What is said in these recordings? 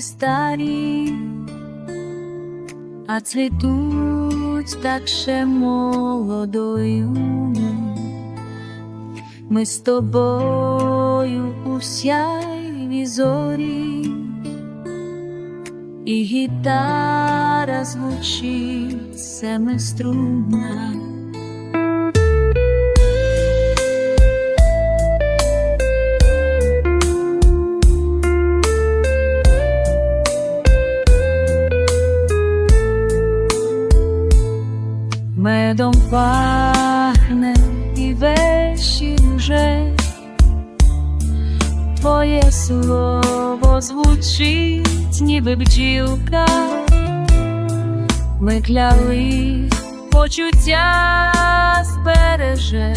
старі, а цвітуть так ще молодою. Ми з тобою у сяйві зорі, і гітара звучить семиструнна. Медом пахне і вже Твоє слово звучить, ніби бджілка. Ми кляли почуття збереже,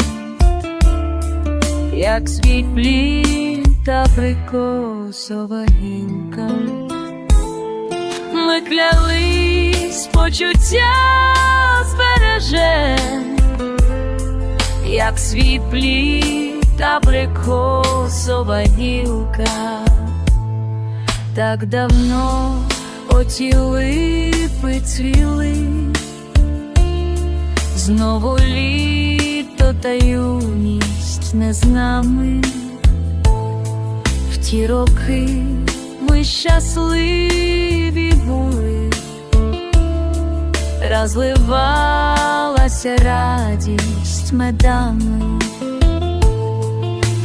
як світ плід та прикосова гілка. Ми клялись почуття збереже, як світ плід та прикосова гілка. Так давно оті липи цвіли, знову літо та юність не з нами. В ті роки ми щасливі були, розливалася радість медами.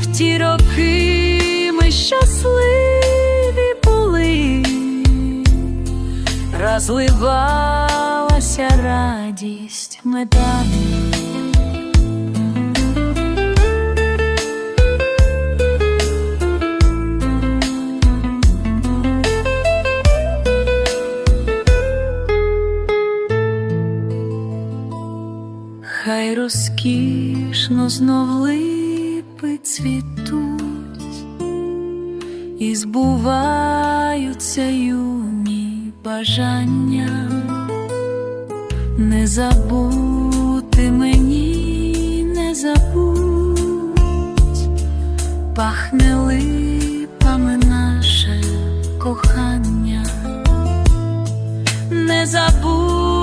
В ті роки ми щасливі були, розливалася радість медами. Хай розкішно знов липи цвітуть, і збуваються юні бажання, не забути мені, не забудь, пахне липами наше кохання, не забудь